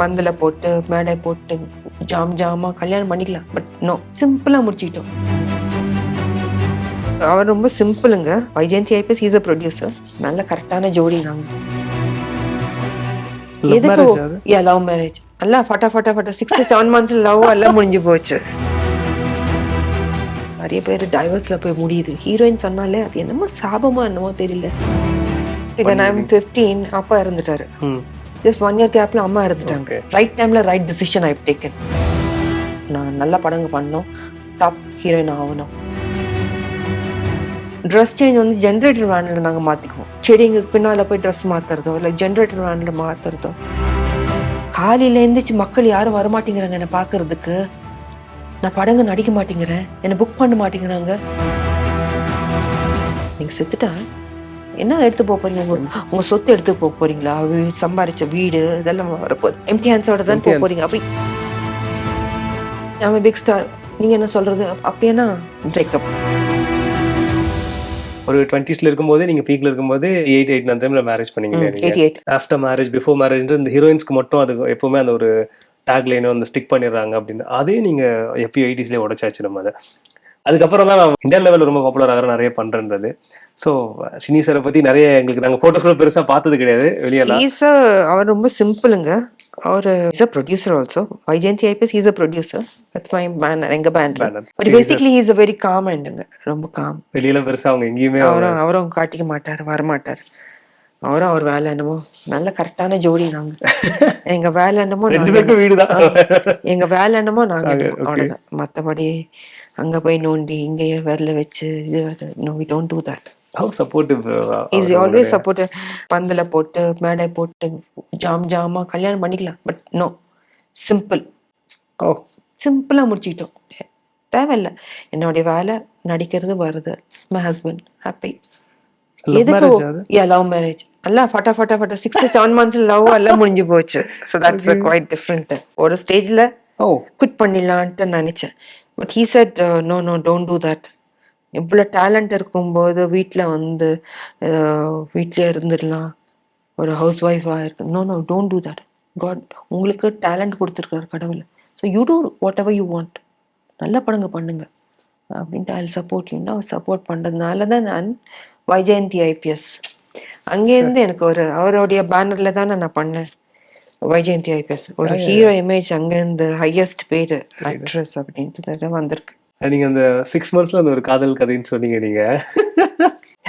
பந்தல போட்டு மேடை போட்டு ஜாம் ஜாமா கல்யாணம் பண்ணிக்கலாம். பட் நோ சிம்பிளா முடிச்சிட்டோம் அவர் ரொம்ப சிம்பிளுங்க. Vaijayanthi IPS is a producer நல்ல கரெக்டான ஜோடி நாங்க. லவ் எதுக்கு லவ் மேரேஜ் எல்லாம் ஃபட்டா ஃபட்டா ஃபட்டா. சிக்ஸ்டி செவன் மந்த்ஸ் லவ் எல்லாம் முடிஞ்சு போச்சு. நிறைய பேர் டைவர்ஸ்ல போய் முடியுது. ஹீரோயின் சொன்னாலே அது என்னமோ சாபமா என்னமோ தெரியல. இவன் ஐம் ஃபிஃப்டீன் அப்பா இறந்துட்டாரு. ம். ஜஸ்ட் ஒன் இயர் கேப்ல அம்மா இறந்துட்டாங்க. ரைட் டைம்ல ரைட் டிசிஷன் ஐ டேக்கன் நான் நல்ல படங்க பண்ணோம். டாப் ஹீரோயின் ஆகணும். ட்ரெஸ் சேஞ்ச் வந்து ஜென்ரேட்டர் வேனில் நாங்கள் மாற்றிக்குவோம் செடிங்க பின்னால் போய் ட்ரெஸ் மாற்றுறதோ இல்லை ஜென்ரேட்டர் வேனில் மாற்றுறதோ காலையில எந்திரிச்சு மக்கள் யாரும் வரமாட்டேங்கிறாங்க என்னை பார்க்கறதுக்கு. நான் படங்க நடிக்க மாட்டேங்கிறேன். என்னை புக் பண்ண மாட்டேங்கிறாங்க. நீங்க செத்துட்டா? என்ன எடுத்து போக போறீங்க? உங்க- சொத்து எடுத்து போக போறீங்களா? சம்பாரிச்ச வீடு இதெல்லாம் வரப்போகுது. எம்டி ஹேண்ட்ஸோட தான் போக. போறீங்க. அப்படி நம்ம பிக் ஸ்டார் நீங்க என்ன சொல்றது? அப்- அப்படின்னா பிரேக்கப் ஒரு டுவெண்ட்டிஸ்ல இருக்கும்போது நீங்க பீக்ல இருக்கும்போது எயிட் எயிட் அந்த டைம்ல மேரேஜ் பண்ணீங்க ஆஃப்டர் மேரேஜ் பிஃபோர் மேரேஜ் இந்த ஹீரோயின்ஸ்க்கு மட்டும் அது எப்பவுமே அந்த ஒரு டேக் லைனோ அந்த ஸ்டிக் பண்ணிடுறாங்க அப்படின்னு. அதே நீங்க எப்பயும் எயிட்டிஸ்லேயே உடைச்சாச்சு நம்ம அதை. அதுக்கப்புறம் தான் நான் இந்தியன் லெவலில் ரொம்ப பாப்புலர் ஆகிற நிறைய பண்றது ஸோ சினி சாரை பத்தி நிறைய எங்களுக்கு நாங்கள் ஃபோட்டோஸ் கூட பெருசா பார்த்தது கிடையாது வெளியெல்லாம். ஈஸ் அவர் ரொம்ப சிம்பிளுங்க அவர் is a producer also Vaijayanthi IPS is a producer that's my banner எங்க banner. But basically is a very calm அண்டுங்க ரொம்ப காம் வெளியில பெருசா அவங்க எங்கேயுமே அவரும் அவரும் காட்டிக்க மாட்டார் வரமாட்டார். அவரும் அவர் வேலை என்னமோ. நல்ல கரெக்டான ஜோடி நாங்க. எங்க வேலை என்னமோ ரெண்டு நாங்க பேருக்கும் வீடு தான் எங்க வேலை என்னமோ நாங்க நாங்க, அவ்வளவுதான். மத்தபடி அங்க போய் நோண்டி இங்கேயே விரல வச்சு இது no we don't do that supportive is always support பந்தல போட்டு மேடை போட்டு ஜாம் ஜாமா கல்யாணம் பண்ணிக்கலாம். பட் நோ சிம்பிள் ஓ சிம்பிளா முடிச்சிட்டோம் தேவையில்ல. என்னுடைய வேலை நடிக்கிறது வருது மை ஹஸ்பண்ட் ஹாப்பி எதுக்கு லவ் மேரேஜ் எல்லாம் ஃபட்டா ஃபட்டா ஃபட்டா சிக்ஸ்டி செவன் மந்த்ஸ் லவ் எல்லாம் முடிஞ்சு போச்சு. ஸோ தட்ஸ் குவைட் டிஃப்ரெண்ட் ஒரு ஸ்டேஜ்ல ஓ குவிட் பண்ணிடலான்ட்டு நினைச்சேன். But he said no no don't do that இவ்வளோ டேலண்ட் இருக்கும்போது வீட்டில் வந்து uh, வீட்லேயே இருந்துடலாம். ஒரு ஹவுஸ் ஒய்ஃபாக இருக்கு no no don't do that God உங்களுக்கு டேலண்ட் கொடுத்துருக்காரு கடவுள். So you do whatever you want நல்ல படங்க பண்ணுங்க. அப்படின்ட்டு ஐ சப்போர்ட் யூன்னா அவர் சப்போர்ட் பண்ணுறதுனால தான் நான் வைஜெயந்தி ஐபிஎஸ் அங்கேருந்து எனக்கு ஒரு அவருடைய பேனரில் தானே நான் பண்ணேன். வைஜெயந்தி ஐபிஎஸ். ஒரு ஹீரோ இமேஜ் அங்கேருந்து ஹையஸ்ட் பேர் ஆக்ட்ரஸ் அப்படின்ட்டு வந்திருக்கு. நீங்க அந்த சிக்ஸ் மந்த்ஸ்ல அந்த ஒரு காதல் கதைன்னு சொன்னீங்க நீங்க.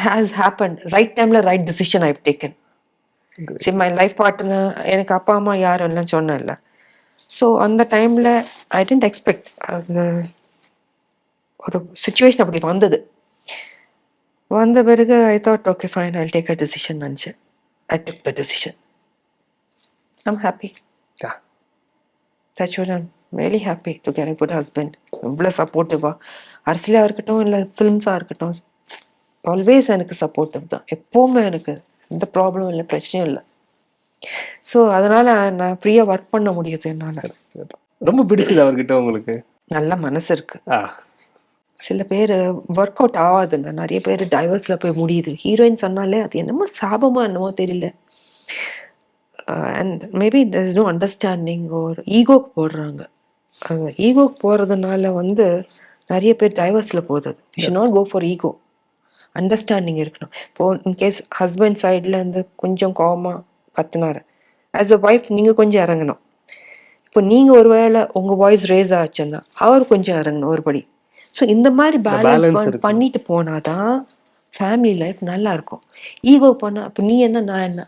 ஹேஸ் ஹேப்பன் ரைட் டைம்ல ரைட் டிசிஷன் ஐவ் டேக்கன் சரி மை லைஃப் பார்ட்னர் எனக்கு அப்பா அம்மா யாரும் எல்லாம் சொன்னேன்ல. ஸோ அந்த டைம்ல ஐ டென்ட் எக்ஸ்பெக்ட் அது ஒரு சுச்சுவேஷன் அப்படி வந்தது. வந்த பிறகு I thought okay fine I take a decision நினச்சேன். I take the decision I'm happy Yeah. That's what I'm really happy to get a good husband. இவ்வளோ சப்போர்ட்டிவா அரசியலாக இருக்கட்டும் இல்லை ஃபிலிம்ஸாக இருக்கட்டும் ஆல்வேஸ் எனக்கு சப்போர்ட்டிவ் தான் எப்போவுமே எனக்கு எந்த ப்ராப்ளம் இல்லை பிரச்சனையும் இல்லை ஸோ அதனால நான் ஃப்ரீயாக ஒர்க் பண்ண முடியுது என்னால் ரொம்ப பிடிச்சது அவர்கிட்ட உங்களுக்கு? நல்ல மனசு இருக்கு. சில பேர் ஒர்க் அவுட் ஆகாதுங்க நிறைய பேர் டைவர்ஸில் போய் முடியுது. ஹீரோயின் சொன்னாலே அது என்னமோ சாபமா என்னமோ தெரியல. And maybe there is no understanding ஒரு ஈகோக்கு போடுறாங்க. ஈகோக்கு போகிறதுனால வந்து நிறைய பேர் டைவர்ஸில் போகுது. Should not go for ego understanding இருக்கணும். இப்போ இன்கேஸ் ஹஸ்பண்ட் சைடில் இருந்து கொஞ்சம் கோவமாக கத்துனாரு. ஆஸ் அ ஒய்ஃப் நீங்கள் கொஞ்சம் இறங்கணும். இப்போ நீங்கள் ஒரு வேளை உங்கள் வாய்ஸ் ரேஸ் ஆச்சுன்னா அவர் கொஞ்சம் இறங்கணும் ஒரு படி ஸோ இந்த மாதிரி balance பேலன்ஸ். பண்ணிட்டு போனாதான் ஃபேமிலி லைஃப் நல்லா இருக்கும். ஈகோ பண்ணா இப்போ நீ என்ன நான் என்ன?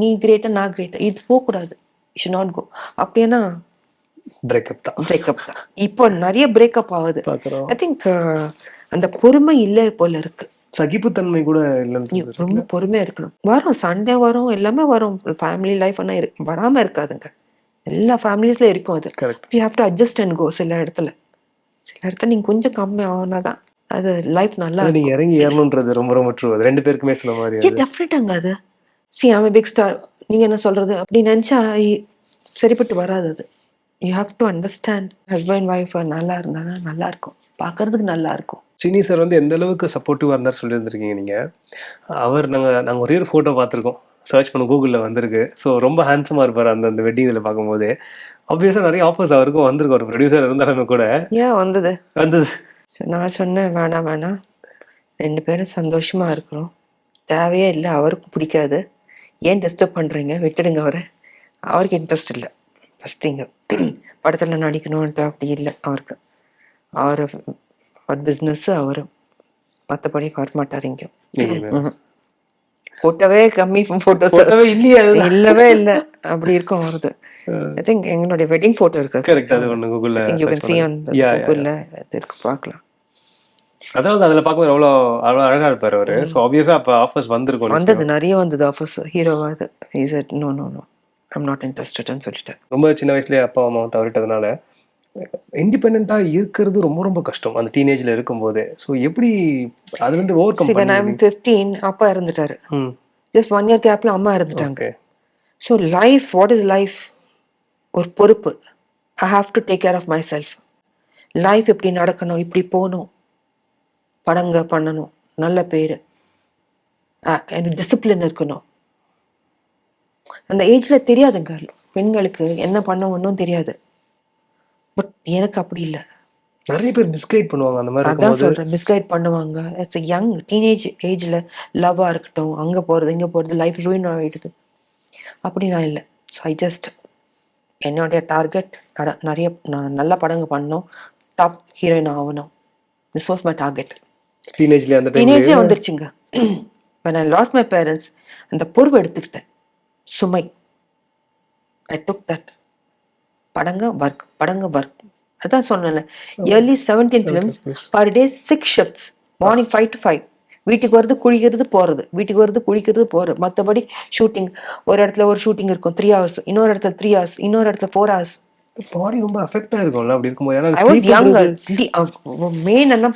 நீ கிரேட்டா நான் கிரேட்டா இது போகக்கூடாது. ஷுட் நாட் கோ அப்படின்னா பிரேக்கப் தான். பிரேக்கப் தான். இப்போ நிறைய பிரேக்கப் ஆகுது. ஐ திங்க் அந்த பொறுமை இல்லை போல இருக்கு. சகிப்புத்தன்மை கூட இல்லைன்னு ரொம்ப பொறுமையா இருக்கணும். வரும் சண்டே வரும் எல்லாமே வரும். ஃபேமிலி லைஃப் ஆனால் இருக்கு வராம இருக்காதுங்க. எல்லா ஃபேமிலிஸ்ல இருக்கும் அது. You have to adjust and go சில இடத்துல. சில இடத்துல நீங்க கொஞ்சம் கம்மி ஆனாதான் அது லைஃப் நல்லா நீங்க இறங்கி ஏறணுன்றது ரொம்ப ரொம்ப ட்ரூ ரெண்டு பேருக்குமே சொன்ன மாதிரி டெஃபினட்டாங்க அது? சி ஆம் பிக் ஸ்டார் நீங்க என்ன சொல்றது? அப்படி நினைச்சா சரிப்பட்டு வராது அது. You have to understand husband wife நல்லா இருந்தாதான் நல்லா இருக்கும். பார்க்கறதுக்கு நல்லா இருக்கும். சினி சார் வந்து எந்த அளவுக்கு சப்போர்ட்டிவா இருந்தார் சொல்லியிருந்திருக்கீங்க நீங்க? அவர் நாங்க நாங்க ஒரே ஒரு போட்டோ பார்த்திருக்கோம். சர்ச் பண்ண கூகுளில் வந்திருக்கு. ஸோ ரொம்ப ஹேண்ட்ஸமாக இருப்பார் அந்த அந்த வெட்டிங் இதில் பார்க்கும்போது. ஆப்வியஸாக நிறைய ஆஃபர்ஸ் அவருக்கும் வந்திருக்கு. ஒரு ப்ரொடியூசர் இருந்தாலுமே கூட. ஏன் வந்தது. வந்தது. ஸோ நான் சொன்னேன் வேணாம் வேணாம். ரெண்டு பேரும் சந்தோஷமா இருக்கிறோம். தேவையே இல்லை. அவருக்கும் பிடிக்காது. ஏன் டிஸ்டர்ப் பண்ணுறீங்க விட்டுடுங்க அவரை. அவருக்கு இன்ட்ரெஸ்ட் இல்லை. ஃபஸ்ட் திங்கு படத்தில் நடிக்கணும்ன்ட்டு அப்படி இல்லை அவருக்கு. அவர் அவர் பிஸ்னஸ்ஸு அவர் மற்றபடி வரமாட்டார் இங்கே. ஃபோட்டோவே கம்மி ஃபோட்டோஸ் இல்லையே இல்லவே இல்லை. அப்படி இருக்கும் வருது ஐ திங்க் எங்களுடைய வெட்டிங் ஃபோட்டோ இருக்கு. கரெக்ட் அது ஒன்று கூகுளில் யூ கேன் Yeah, yeah, கூகுளில் இது இருக்கு. பார்க்கலாம். அதாவது அதில் பார்க்கும்போது அவ்வளோ அவ்வளோ அழகாக இருப்பார் அவர். ஸோ ஆப்வியஸாக அப்போ ஆஃபர்ஸ் வந்திருக்கும் வந்தது நிறைய வந்தது. ஆஃபர்ஸ் ஹீரோவா அது is it no no no I'm not இன்ட்ரெஸ்டட்னு சொல்லிட்டேன் ரொம்ப சின்ன வயசுலயே அப்பா அம்மா தவறிட்டதுனால இண்டிபெண்ட்டாக இருக்கிறது ரொம்ப ரொம்ப கஷ்டம். அந்த டீனேஜில் இருக்கும்போது. ஸோ எப்படி அது வந்து ஓவர் கம் when i'm 15 அப்பா இறந்துட்டாரு. ம். ஜஸ்ட் ஒன் இயர் கேப்ல அம்மா இறந்துட்டாங்க. Okay so life what is life ஒரு பொறுப்பு. I have to take care of myself life இப்படி நடக்கணும் இப்படி போகணும். படங்க பண்ணணும். நல்ல பேர். டிசிப்ளின் இருக்கணும். அந்த ஏஜ்ல தெரியாதுங்க பெண்களுக்கு என்ன பண்ண ஒன்றும் தெரியாது. பட் எனக்கு அப்படி இல்லை. நிறைய பேர் மிஸ்கைட் பண்ணுவாங்க அந்த மாதிரி அதான் சொல்றேன் மிஸ்கைட் பண்ணுவாங்க. இட்ஸ் யங் டீனேஜ் ஏஜ்ல லவ்வா இருக்கட்டும் அங்க போறது இங்க போறது லைஃப் ரூயின் ஆகிடுது அப்படி நான் இல்லை. ஸோ ஐ ஜஸ்ட் என்னுடைய டார்கெட் நிறைய நான் நல்ல படங்க பண்ணணும் டாப் ஹீரோயின் ஆகணும். திஸ் வாஸ் மை டார்கெட் டீனேஜ்ல அந்த வந்துருச்சுங்க. When I lost my parents அந்த பொறுப்பு எடுத்துக்கிட்டேன். சுமை. ஐ டுக் தட் படங்க ஒர்க் படங்க ஒர்க் அதான் சொன்னேன்ல. Yearly seventeen films per day six shifts morning five to five வீட்டுக்கு வருது குளிக்கிறது போறது. வீட்டுக்கு வருது குளிக்கிறது போறது மற்றபடி ஷூட்டிங் ஒரு இடத்துல ஒரு ஷூட்டிங் இருக்கும். த்ரீ ஹவர்ஸ் இன்னொரு இடத்துல த்ரீ ஹவர்ஸ் இன்னொரு இடத்துல ஃபோர் ஹவர்ஸ் பாடி ரொம்ப அஃபெக்ட் ஆயிருக்கும்ல அப்படி இருக்கும்போது. ஏன்னா மெயின் என்ன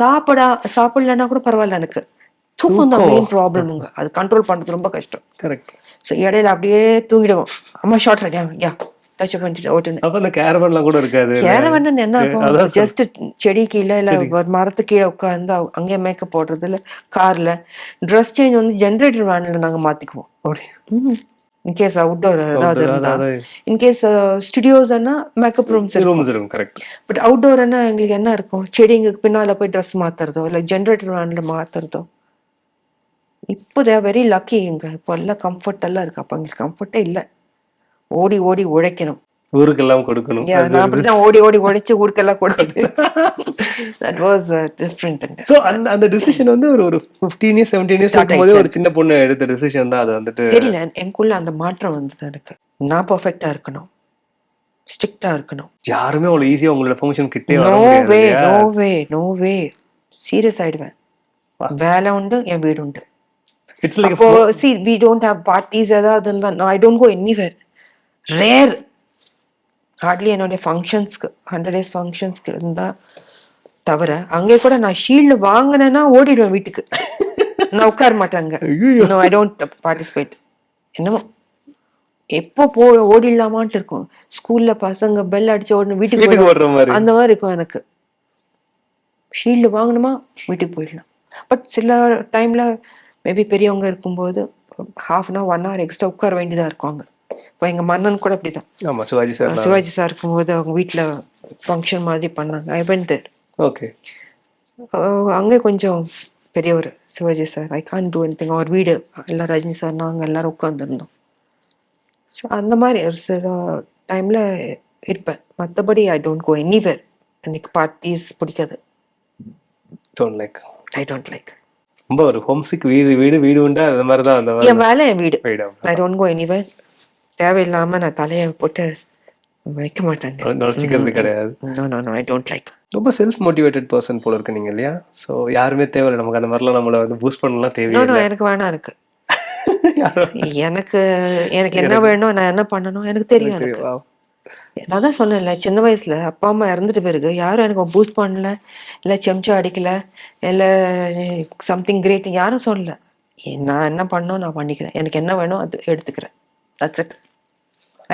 சாப்பிடா சாப்பிடலன்னா கூட பரவாயில்ல எனக்கு. தூக்கம் தான் மெயின் ப்ராப்ளமுங்க அது கண்ட்ரோல் பண்றது ரொம்ப கஷ்டம். கரெக்ட் ஸோ இடையில அப்படியே தூங்கிடுவோம். அம்மா ஷார்ட் ரெடியா யா டச் பண்ணிட்டு ஓட்டுன்னு. அப்ப அந்த கேரவன்லாம் கூட இருக்காது. கேரவன் என்ன ஜஸ்ட் செடி கீழே இல்ல ஒரு மரத்து கீழே உட்காந்து அங்கேயே மேக்கப் போடுறது இல்ல கார்ல ட்ரெஸ் சேஞ்ச் வந்து ஜென்ரேட்டர் வேன்ல நாங்க மாத்திக்குவோம். இன்கேஸ் அவுட்டோர் ஏதாவது இருந்தா. இன்கேஸ் ஸ்டுடியோஸ்னா மேக்கப் ரூம்ஸ் இருக்கும். ரூம்ஸ் இருக்கும் கரெக்ட் பட் அவுட்டோர்னா எங்களுக்கு என்ன இருக்கும்? செடிங்களுக்கு பின்னால போய் ட்ரெஸ் மாத்துறதோ இல்ல ஜென்ரேட்டர் வேன்ல மாத்துறதோ. இப்போ தேர் வெரி லக்கி இங்க. இப்போ எல்லாம் கம்ஃபர்ட் எல்லாம் இருக்கு. அப்ப எங்களுக்கு கம்ஃபர்ட்டே இல்ல. ஓடி ஓடி உழைக்கணும். ஊருக்கெல்லாம் கொடுக்கணும். நான் அப்படிதான் ஓடி ஓடி உழைச்சு ஊருக்கெல்லாம் கொடுத்தேன் தட் வாஸ் டிஃப்ரெண்ட் சோ அந்த அந்த டிசிஷன் வந்து ஒரு ஒரு 15 இயர்ஸ் 17 இயர்ஸ் இருக்கும்போது ஒரு சின்ன பொண்ணு எடுத்த டிசிஷன் தான். அது வந்துட்டு தெரியல எனக்குள்ள அந்த மாற்றம் வந்தது எனக்கு நான் பர்ஃபெக்டா இருக்கணும். ஸ்ட்ரிக்டா இருக்கணும். யாருமே அவ்வளவு ஈஸியா உங்களோட ஃபங்க்ஷன் கிட்டே வர நோ முடியாது வே இல்லையா? No way no way serious ஆயிடுவேன். வேலை உண்டு என் வீடு உண்டு. இட்ஸ் லைக் அப்போ see we don't have parties ஏதாவது இருந்தா I don't go anywhere rare hardly என்னுடைய ஃபங்க்ஷன்ஸ்க்கு ஹண்ட்ரட் டேஸ் ஃபங்க்ஷன்ஸ்க்கு இருந்தா தவிர அங்கே கூட நான் ஷீல்டு வாங்கினேன்னா ஓடிடுவேன் வீட்டுக்கு. நான் உட்கார மாட்டாங்க ஐயோ நோ ஐ டோன்ட் பார்ட்டிசிபேட் என்னமோ? எப்போ போ ஓடிடலாமான்ட்டு இருக்கும். ஸ்கூல்ல பசங்க பெல் அடிச்சு ஓடணும் வீட்டுக்கு. வர்ற மாதிரி. அந்த மாதிரி இருக்கும் எனக்கு. ஷீல்டு வாங்கணுமா வீட்டுக்கு போயிடலாம். பட் சில டைம்ல மேபி பெரியவங்க இருக்கும்போது half an hour one hour extra உட்கார வேண்டியதா இருக்கும் இப்போ எங்க மன்னன் கூட அப்படிதான். ஆமா சிவாஜி சார் சிவாஜி சார் இருக்கும்போது அவங்க வீட்ல ஃபங்க்ஷன் மாதிரி பண்ணாங்க. ஐ வென்ட் தேர் ஓகே அங்கே கொஞ்சம் பெரியவர் Sivaji sir I can do anything அவர் வீடு எல்லாம் ரஜினி சார் நாங்கள் எல்லாரும் உட்காந்துருந்தோம் ஸோ அந்த மாதிரி ஒரு சில டைமில் இருப்பேன். மற்றபடி ஐ டோன்ட் கோ எனிவேர் எனக்கு பார்ட்டிஸ் பிடிக்காது. Don't like I don't like ரொம்ப ஒரு ஹோம்சிக் வீடு வீடு வீடு உண்டா? அந்த மாதிரி தான் அந்த என் வேலை என் வீடு. ஐ டோன்ட் கோ எனிவேர் தேவையில்லாம நான் தலையை போட்டு வைக்க நுழைச்சிக்கிறது கிடையாது. No no no I don't like ரொம்ப செல்ஃப் மோட்டிவேட்டட் பர்சன் போல இருக்கு நீங்க இல்லையா? சோ யாருமே தேவையில்லை. நமக்கு அந்த மாதிரிலாம் நம்மள வந்து பூஸ்ட் பண்ணலாம் தேவையில்லை. எனக்கு வேணாம் இருக்கு எனக்கு எனக்கு என்ன வேணும் நான் என்ன பண்ணணும் எனக்கு தெரியும். நான் தான் சொன்னேன்ல சின்ன வயசுல அப்பா அம்மா இறந்துட்டு பிறகு யாரும் எனக்கு பூஸ்ட் பண்ணல இல்ல செம்ச்சா அடிக்கல இல்ல சம்திங் கிரேட் யாரும் சொல்லல. நான் என்ன பண்ணணும் நான் பண்ணிக்கிறேன். எனக்கு என்ன வேணும் அது எடுத்துக்கிறேன். That's it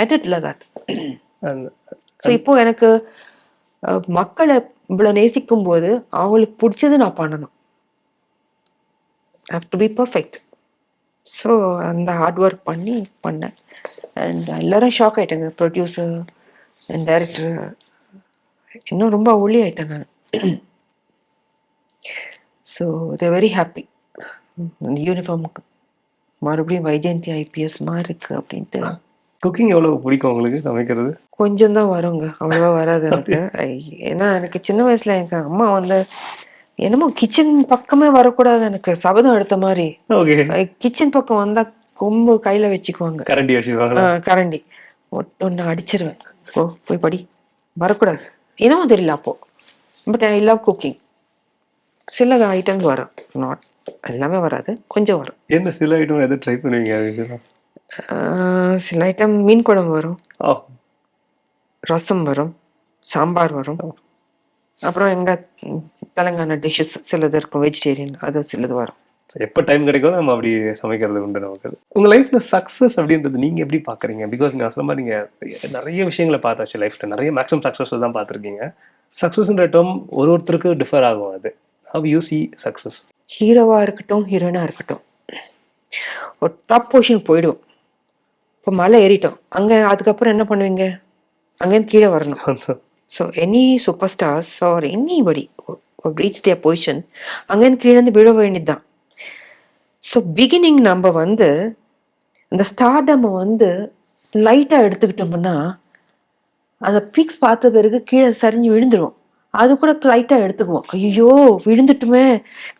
I did that so இப்போ எனக்கு மக்களை இவ்வளவு நேசிக்கும் போது அவங்களுக்கு பிடிச்சது நான் பண்ணணும். Have to be perfect so அந்த ஹார்ட் ஒர்க் பண்ணி பண்ணேன். அண்ட் எல்லாரும் ஷாக் ஆயிட்டாங்க. ப்ரொடியூசர் அண்ட் டைரக்டர் இன்னும் ரொம்ப ஒளி ஆயிட்டேன் நான். ஸோ தே வெரி ஹாப்பி யூனிஃபார்முக்கு மறுபடியும் வைஜெயந்தி ஐபிஎஸ் மாதிரி இருக்கு அப்படின்ட்டு. குக்கிங் எவ்வளவு பிடிக்கும் உங்களுக்கு சமைக்கிறது? கொஞ்சம் தான் வருங்க. அவ்வளவா வராது எனக்கு. ஏன்னா எனக்கு சின்ன வயசுல எங்க அம்மா வந்து என்னமோ கிச்சன் பக்கமே வரக்கூடாது எனக்கு. சபதம் எடுத்த மாதிரி. கிச்சன் பக்கம் வந்தா கொம்பு கையில வச்சுக்குவாங்க. கரண்டி வச்சுக்குவாங்களா? ஆ, கரண்டி. ஒன்று அடிச்சிருவேன். ஓ போய் படி. வரக்கூடாது. என்னமோ தெரியல அப்போ. பட் ஐ லவ் குக்கிங் சில ஐட்டம்ஸ் வரும். நாட் எல்லாமே வராது. கொஞ்சம் வரும். என்ன சில ஐட்டம் எதை ட்ரை பண்ணுவீங்க? சில ஐட்டம் மீன் குழம்பு வரும். ரசம் வரும். சாம்பார் வரும். அப்புறம் எங்க ம், தெலுங்கானா டிஷ்ஷஸ் சிலது இருக்கும். வெஜிடேரியன் அது சிலது வரும். எப்போ டைம் கிடைக்கும் நம்ம அப்படி சமைக்கிறது உண்டு நமக்கு. உங்க லைஃப்ல சக்ஸஸ் அப்படின்றது நீங்க எப்படி பாக்குறீங்க? பிகாஸ் நான் சொன்ன மாதிரி நீங்க நிறைய விஷயங்களை பார்த்தாச்சு லைஃப்ல நிறைய மேக்ஸிமம் சக்ஸஸ் தான் பார்த்துருக்கீங்க. சக்ஸஸ்ன்ற டேர்ம் ஒரு ஒருத்தருக்கு டிஃபர் ஆகும் அது. ஹவ் யூ சி சக்ஸஸ் ஹீரோவா இருக்கட்டும் ஹீரோயினா இருக்கட்டும். ஒரு டாப் பொசிஷன் போயிடுவோம் இப்போ மலை ஏறிட்டோம். அங்க அதுக்கப்புறம் என்ன பண்ணுவீங்க? அங்கேருந்து கீழே வரணும். So any super stars are anybody reach their position அங்கேருந்து கீழேருந்து விழ வேண்டியதுதான். ஸோ பிகினிங் நம்ம வந்து இந்த ஸ்டார்டம் வந்து லைட்டாக எடுத்துக்கிட்டோம்னா அந்த பீக்ஸ் பார்த்த பிறகு கீழே சரிஞ்சு விழுந்துருவோம். அது கூட லைட்டாக எடுத்துக்குவோம். ஐயோ விழுந்துட்டுமே.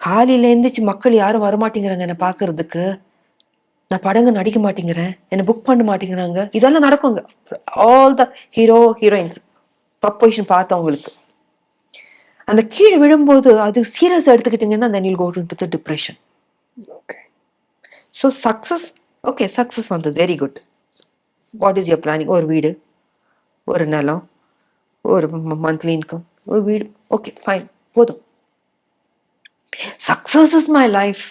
காலையில எழுந்திரிச்சு மக்கள் யாரும் வரமாட்டேங்கிறாங்க என்னை பார்க்கறதுக்கு. நான் படங்க நடிக்க மாட்டேங்கிறேன். என்னை புக் பண்ண மாட்டேங்கிறாங்க. இதெல்லாம் நடக்குங்க. All the hero heroines top position பார்த்தவங்களுக்கு அந்த கீழே விழும்போது அது சீரியஸ் எடுத்துக்கிட்டீங்கன்னா you'll go into the depression. Okay so success okay success வந்தது. Very good what is your planning ஒரு வீடு ஒரு நிலம் ஒரு மந்த்லி இன்கம் ஒரு வீடு. ஓகே ஃபைன் போதும். சக்ஸஸ் இஸ் மை லைஃப்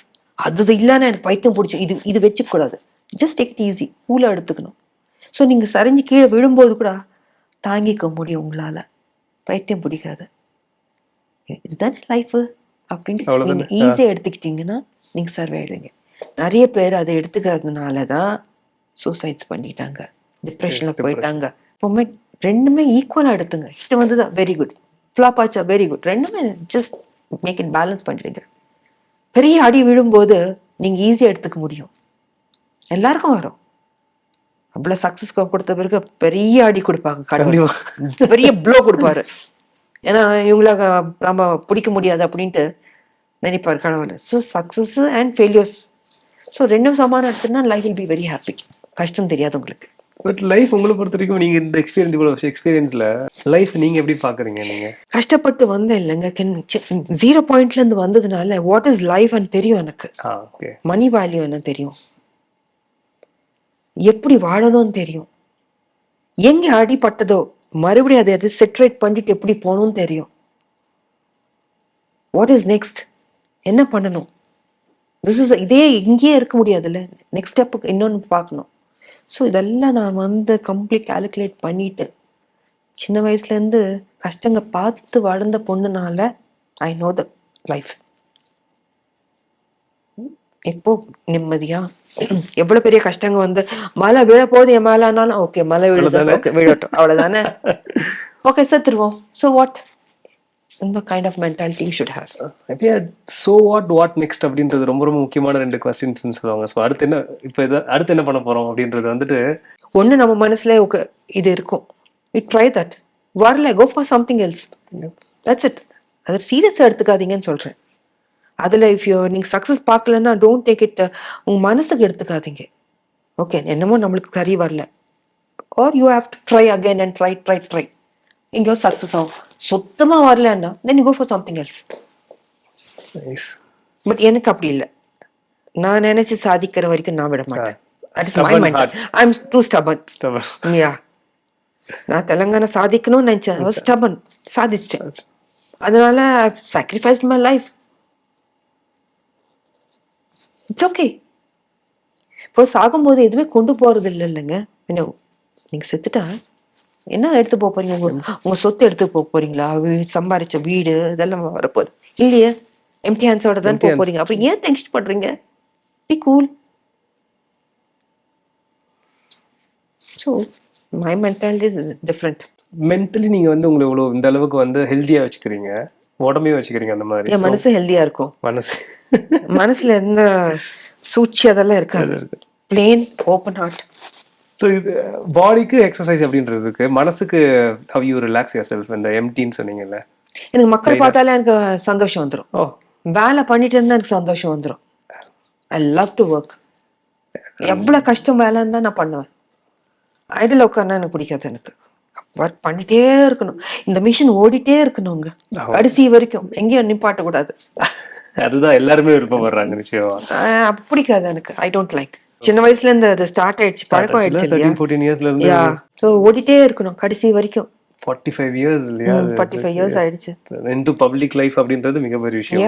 அது இல்லைன்னு எனக்கு பைத்தியம் பிடிச்சி இது இது வச்சுக்கூடாது. ஜஸ்ட் டேக் இட் ஈஸி கூலாக எடுத்துக்கணும். ஸோ நீங்கள் சரிஞ்சு கீழே விழும்போது கூட தாங்கிக்க முடியும் உங்களால். பைத்தியம் பிடிக்காது. இதுதானே லைஃபு அப்படின்னு. நீங்கள் ஈஸியாக எடுத்துக்கிட்டீங்கன்னா நீங்கள் சர்வே ஆயிடுவீங்க. நிறைய பேர் அதை எடுத்துக்காததுனால தான் சூசைட்ஸ் பண்ணிட்டாங்க. டிப்ரெஷனில். போயிட்டாங்க. எப்பவுமே ரெண்டுமே ஈக்குவலாக எடுத்துங்க. இது வந்து தான் வெரி குட் ஃப்ளாப் ஆச்சா? வெரி குட் ரெண்டுமே ஜஸ்ட் மேக் இட் பேலன்ஸ் பண்ணிடுங்க. பெரிய அடி விழும்போது நீங்கள் ஈஸியாக எடுத்துக்க முடியும். எல்லாருக்கும் வரும். அவ்வளோ சக்ஸஸ் கொடுத்த பிறகு பெரிய அடி கொடுப்பாங்க கடவுள். பெரிய ப்ளோ கொடுப்பாரு. ஏன்னா இவங்கள நம்ம பிடிக்க முடியாது அப்படின்ட்டு நினைப்பார் கடவுள். So success and failures so ரெண்டும் சமானம் எடுத்துனா life will be very happy கஷ்டம் தெரியாது உங்களுக்கு. பட் லைஃப் உங்களை பொறுத்த வரைக்கும் நீங்க இந்த எக்ஸ்பீரியன்ஸ் வருஷம் எக்ஸ்பீரியன்ஸ்ல லைஃப் நீங்க எப்படி பாக்குறீங்க நீங்க? கஷ்டப்பட்டு வந்தேன் இல்லைங்க. ஜீரோ பாயிண்ட்ல இருந்து வந்ததுனால வாட் இஸ் லைஃப் தெரியும் எனக்கு. மணி வேல்யூ என்ன தெரியும்? எப்படி வாழணும்னு தெரியும்? எங்க அடிபட்டதோ மறுபடியும் அதை அதை செட்ரேட் பண்ணிட்டு எப்படி போகணும்னு தெரியும்? வாட் இஸ் நெக்ஸ்ட் என்ன பண்ணணும்? திஸ் இஸ் இதே இங்கேயே இருக்க முடியாதுல்ல. நெக்ஸ்ட் ஸ்டெப்புக்கு இன்னொன்று பார்க்கணும். ஸோ இதெல்லாம் நான் வந்து கம்ப்ளீட் கால்குலேட் பண்ணிட்டு சின்ன வயசுலேருந்து கஷ்டங்க பார்த்து வளர்ந்த பொண்ணுனால ஐ நோ த லைஃப் இப்போ நிம்மதியா? எவ்வளவு பெரிய கஷ்டங்க வந்து மழை விழ போகுது என் மேல ஆனாலும் ஓகே மழை விழுது? ஓகே விழட்டும் அவ்வளவுதானே? ஓகே செத்துருவோம். ஸோ வாட் இந்த kind of mentality should have so what what next அப்படின்றது ரொம்ப ரொம்ப முக்கியமான ரெண்டு கொஸ்டின்ஸ் சொல்லுவாங்க. ஸோ அடுத்து என்ன இப்போ இதை அடுத்து என்ன பண்ண போறோம் அப்படின்றது வந்துட்டு ஒண்ணு நம்ம மனசுல ஓகே இது இருக்கும். இட் ட்ரை தட் வரல go for something else that's it அது சீரியஸாக எடுத்துக்காதீங்கன்னு சொல்றேன். அதுல இஃப் யூ நீங்க சக்ஸஸ் பார்க்கலன்னா டோன்ட் டேக் இட் உங்க மனசுக்கு எடுத்துக்காதீங்க. ஓகே என்னமோ நம்மளுக்கு சரி வரல. Are you have to try again and try try try எங்கேயோ சக்ஸஸ் ஆகும். சுத்தமா வரலன்னா then you go for something else but எனக்கு அப்படி இல்லை. நான் நினைச்சு சாதிக்கிற வரைக்கும் நான் விட மாட்டேன். நான் தெலுங்கானா சாதிக்கணும்னு நினைச்சேன். ஸ்டபன் சாதிச்சிட்டேன். அதனால sacrifice my life it's okay இப்போ சாகும்போது எதுவுமே கொண்டு போறது இல்லை இல்லைங்க என்ன நீங்க செத்துட்டா என்ன எடுத்து போக போறீங்க? உங்க சொத்து எடுத்து போக போறீங்களா? சம்பாரிச்ச வீடு இதெல்லாம் வரப்போது இல்லையா? எம்டி ஹேண்ட்ஸோட தான் போக போறீங்க. அப்புறம் ஏன் டென்ஷன் பண்றீங்க? Be cool so my mentality is different mentally நீங்க வந்து உங்களை இவ்வளவு இந்த அளவுக்கு வந்து ஹெல்தியா வச்சுக்கிறீங்க. உடம்பையும் வச்சுக்கிறீங்க அந்த மாதிரி. என் மனசு ஹெல்தியா இருக்கும். மனசு. மனசுல எந்த சூழ்ச்சி அதெல்லாம் இருக்காது பிளேன் ஓப்பன் ஹார்ட் ஸோ இது பாடிக்கு எக்ஸசைஸ் அப்படின்றதுக்கு மனசுக்கு how you relax yourself இந்த எம்டின்னு சொன்னீங்கல்ல? எனக்கு மக்கள் பார்த்தாலே எனக்கு சந்தோஷம் வந்துடும் ஓ. வேலை பண்ணிட்டு இருந்தா எனக்கு சந்தோஷம் வந்துடும் ஐ லவ் டு ஒர்க் எவ்வளவு கஷ்டம் வேலை இருந்தா நான் பண்ணுவேன். ஐடியில் உட்கார்னா எனக்கு பிடிக்காது எனக்கு. ஒர்க் பண்ணிட்டே இருக்கணும். இந்த மிஷின் ஓடிட்டே இருக்கணுங்க. கடைசி வரைக்கும். எங்கேயும் நிப்பாட்ட கூடாது அதுதான் எல்லாருமே விருப்பப்படுறாங்க நிச்சயமா. பிடிக்காது எனக்கு. ஐ டோன்ட் லைக் சின்ன வயசுல இருந்து அது ஸ்டார்ட் ஆயிடுச்சு பழக்கம் ஆயிடுச்சு இல்லையா? தேர்ட்டின் ஃபோர்டீன் இயர்ஸ்ல இருந்து யா ஸோ ஓடிட்டே இருக்கணும் கடைசி வரைக்கும். ஃபார்ட்டி ஃபைவ் இயர்ஸ் இல்லையா ஃபார்ட்டி ஃபைவ் இயர்ஸ் ஆயிடுச்சு. இன்டு பப்ளிக் லைஃப் அப்படின்றது மிகப்பெரிய விஷயம்.